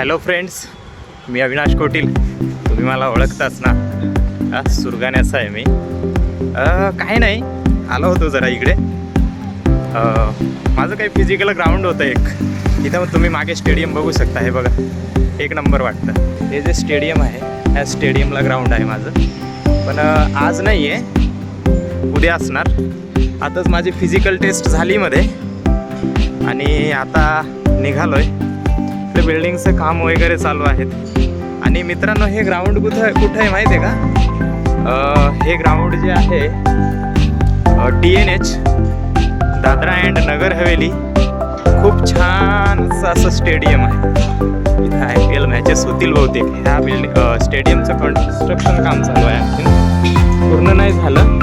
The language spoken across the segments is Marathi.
हॅलो फ्रेंड्स मी अविनाश कोटील. तुम्ही मला ओळखताच ना? सुरगाण्याचा आहे मी. काय काही नाही. आलो होतो जरा इकडे. माझं काही फिजिकल ग्राउंड होतं एक. इथं मग तुम्ही मागे स्टेडियम बघू शकता. हे बघा. एक नंबर वाटतं. हे जे स्टेडियम आहे ह्या स्टेडियमला ग्राउंड आहे माझं. पण आज नाही आहे उद्या असणार. आताच माझी फिजिकल टेस्ट झाली मध्ये आणि आता निघालो आहे इकडे बिल्डिंगचं काम वगैरे चालू आहेत. आणि मित्रांनो हे ग्राउंड कुठं कुठं आहे माहिती आहे का? हे ग्राउंड जे आहे D N H Dadra and Nagar Haveli. खूप छान असं स्टेडियम आहे. इथं आय पी एल मॅचेस होतील बहुतेक. ह्या बिल्डिंग स्टेडियमचं कन्स्ट्रक्शन काम चालू आहे आणखीन. पूर्ण नाही झालं.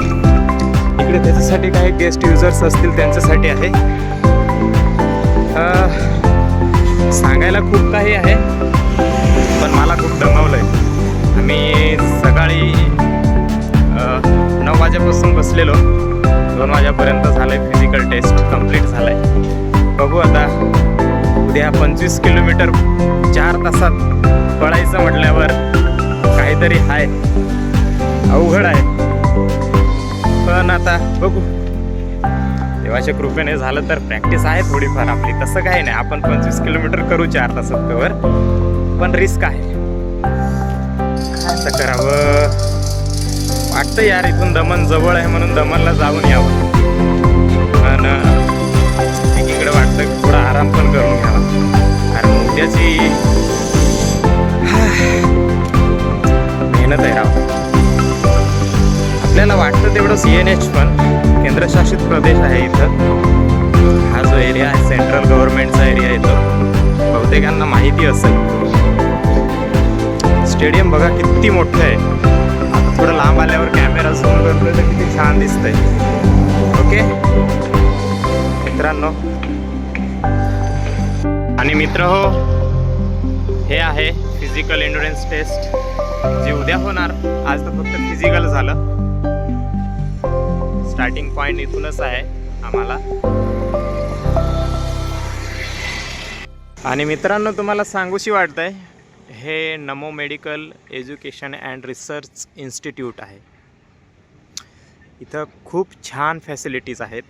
इकडे त्याच्यासाठी काही गेस्ट युजर्स असतील त्यांच्यासाठी आहे. सांगायला खूप काही आहे पण मला खूप दमवलंय. मी सकाळी नऊ वाजेपासून बसलेलो. दोन वाजेपर्यंत झालंय फिजिकल टेस्ट कंप्लीट आहे बघू आता उद्या पंचवीस किलोमीटर चार तासात पळायचं म्हटल्यावर काहीतरी आहे अवघड आहे. पण आता बघू. देवाच्या कृपेने झालं तर प्रॅक्टिस आहे थोडीफार आपली. तसं काही नाही. आपण पंचवीस किलोमीटर करू चार तासात कवर पण रिस्क आहे. असं करावं? वाटतं यार इथून दमन जवळ आहे म्हणून दमनला जाऊन यावं. पण एकीकडे वाटतं थोडा आराम पण करून घ्यावा. कारण उद्याची मेहनत आहे राव. आपल्याला वाटतं तेवढं सी एन एच पण. केंद्रशासित प्रदेश आहे इथं. हा जो एरिया आहे सेंट्रल गव्हर्नमेंटचा एरिया येतो बहुतेकांना माहिती असेल. स्टेडियम बघा किती मोठं आहे. आता थोडं लांब आल्यावर कॅमेरा झूम करतोय तर किती छान दिसतंय. ओके मित्रांनो. आणि मित्र हो हे आहे फिजिकल एन्डुरन्स टेस्ट जे उद्या होणार आज तर फक्त फिजिकल झालं. स्टार्टिंग पॉईंट इथूनच आहे आम्हाला. आणि मित्रांनो तुम्हाला सांगूशी वाटतंय हे Namo Medical Education and Research Institute आहे. इथं खूप छान फॅसिलिटीज आहेत.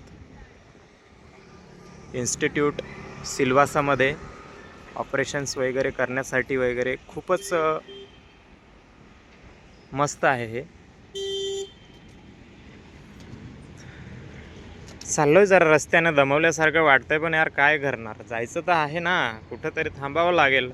इन्स्टिट्यूट सिल्वासामध्ये ऑपरेशन्स वगैरे करण्यासाठी वगैरे खूपच मस्त आहे हे. चाललोय जरा रस्त्यानं दमवल्यासारखं वाटतंय पण यार काय करणार जायचं तर आहे ना. कुठंतरी थांबावं लागेल.